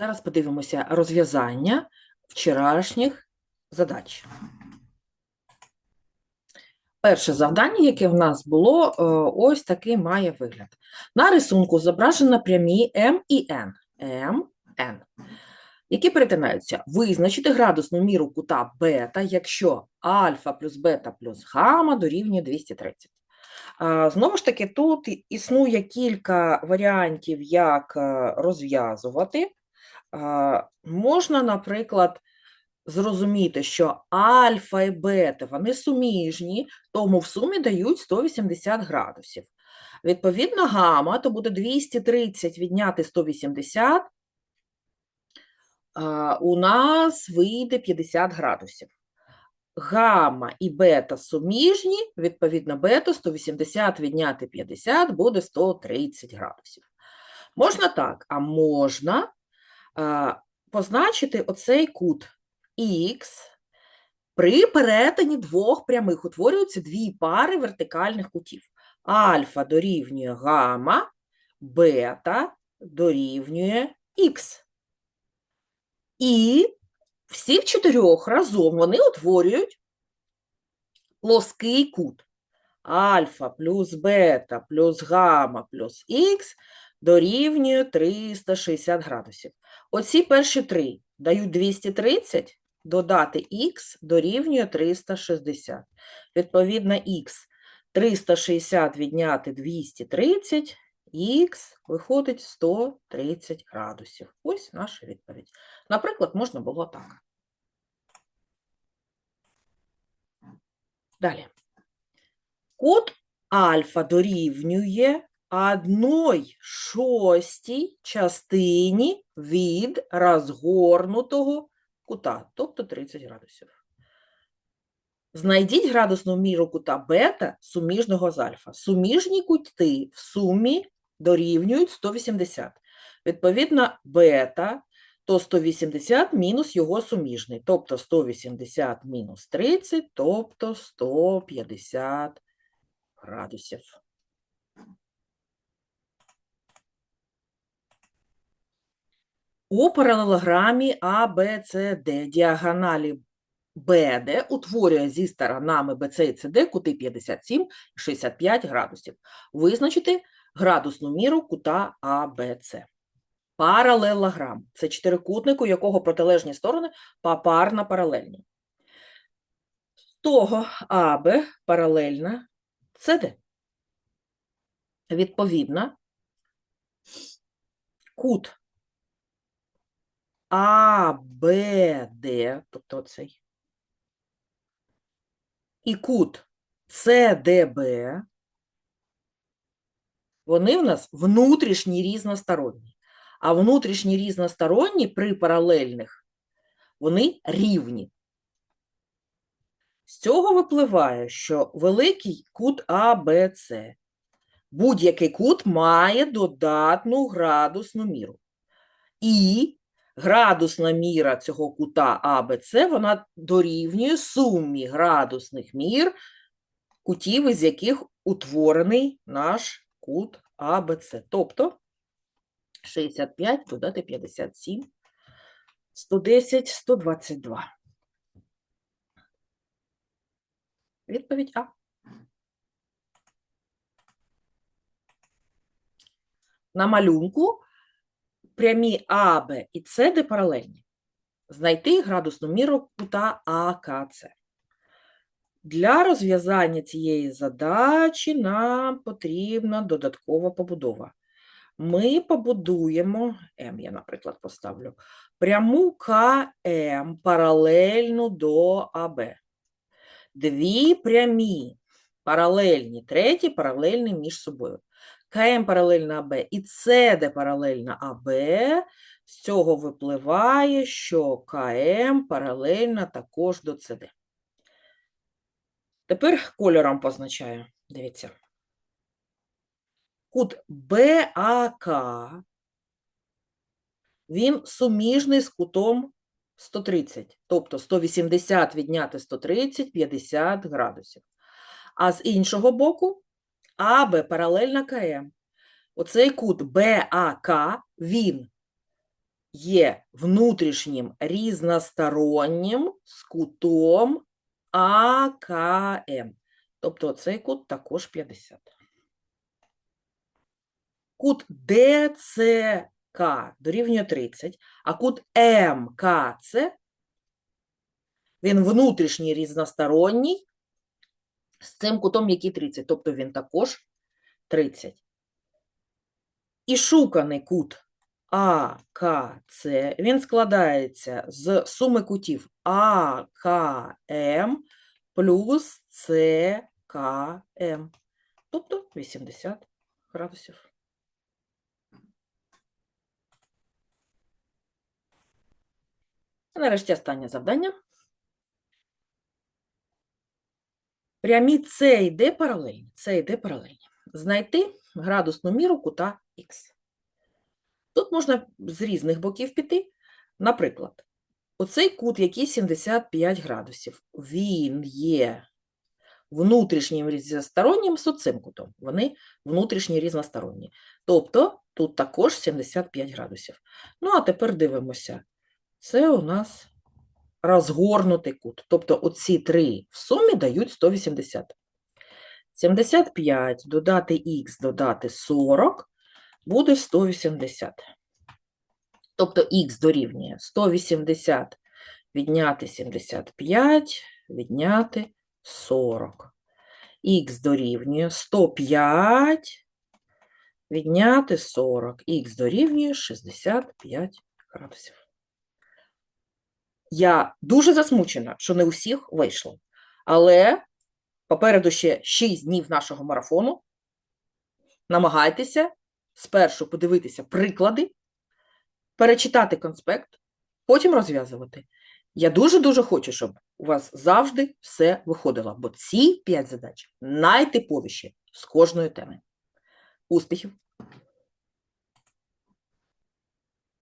Зараз подивимося розв'язання вчорашніх задач. Перше завдання, яке в нас було, е, ось такий має вигляд. На рисунку зображено прямі М і Н. М, Н, які перетинаються. Визначити градусну міру кута бета, якщо альфа плюс бета плюс гамма дорівнює 230. Знову ж таки, тут існує кілька варіантів, як е, розв'язувати. Можна, наприклад, зрозуміти, що альфа і бета вони суміжні, тому в сумі дають 180 градусів. Відповідно, гамма, то буде 230 відняти 180, а, у нас вийде 50 градусів. Гамма і бета суміжні, відповідно, бета 180 відняти 50 буде 130 градусів. Можна так, а можна позначити оцей кут Х. При перетині двох прямих утворюються дві пари вертикальних кутів. Альфа дорівнює гамма, бета дорівнює х. І всі в чотирьох разом вони утворюють плоский кут. Альфа плюс бета плюс гамма плюс х дорівнює 360 градусів. Оці перші три дають 230, додати х дорівнює 360. Відповідно, х 360 відняти 230, х виходить 130 градусів. Ось наша відповідь. Наприклад, можна було так. Далі. Кут альфа дорівнює 1 шостій частині від розгорнутого кута, тобто 30 градусів. Знайдіть градусну міру кута бета суміжного з альфа. Суміжні кути в сумі дорівнюють 180. Відповідно, бета то 180 мінус його суміжний, тобто 180 мінус 30, тобто 150 градусів. У паралелограмі ABCD діагоналі BD утворює зі сторонами BC і CD кути 57 і 65 градусів. Визначити градусну міру кута ABC. Паралелограм – це чотирикутник, у якого протилежні сторони попарно паралельні. З того АБ паралельна CD. Відповідно, кут АБД, тобто цей, і кут СДБ, вони в нас внутрішні різносторонні. А внутрішні різносторонні при паралельних, вони рівні. З цього випливає, що великий кут АБЦ, будь-який кут має додатну градусну міру. І градусна міра цього кута АБЦ, вона дорівнює сумі градусних мір кутів, із яких утворений наш кут АБЦ. Тобто 65 додати 57, 110, 122. Відповідь А. На малюнку прямі АБ і СД паралельні. Знайти градусну міру кута АКЦ. Для розв'язання цієї задачі нам потрібна додаткова побудова. Ми побудуємо, М я, наприклад, поставлю, пряму КМ паралельну до АБ. Дві прямі паралельні, треті паралельні між собою. КМ паралельна АБ і СД паралельна АБ. З цього випливає, що КМ паралельна також до СД. Тепер кольором позначаю. Дивіться. Кут БАК, він суміжний з кутом 130, тобто 180 відняти 130, 50 градусів. А з іншого боку АБ паралельна КМ. Оцей кут БАК, він є внутрішнім різностороннім з кутом АКМ. Тобто цей кут також 50. Кут ДЦК дорівнює 30, а кут МКЦ він внутрішній різносторонній з цим кутом, який 30, тобто він також 30. І шуканий кут АКЦ, він складається з суми кутів АКМ плюс ЦКМ, тобто 80 градусів. Нарешті останнє завдання. Прямі Д паралельні. С і Д паралельні. Знайти градусну міру кута Х. Тут можна з різних боків піти. Наприклад, оцей кут, який 75 градусів, він є внутрішнім різностороннім з оцим кутом. Вони внутрішні різносторонні. Тобто тут також 75 градусів. Ну, а тепер дивимося. Це у нас розгорнутий кут. Тобто оці три в сумі дають 180. 75 додати х, додати 40 буде 180. Тобто х дорівнює 180 відняти 75, відняти 40. Х дорівнює 105 відняти 40. Х дорівнює 65 градусів. Я дуже засмучена, що не усіх вийшло. Але попереду ще 6 днів нашого марафону. Намагайтеся спершу подивитися приклади, перечитати конспект, потім розв'язувати. Я дуже-дуже хочу, щоб у вас завжди все виходило, бо ці 5 задач найтиповіші з кожної теми. Успіхів!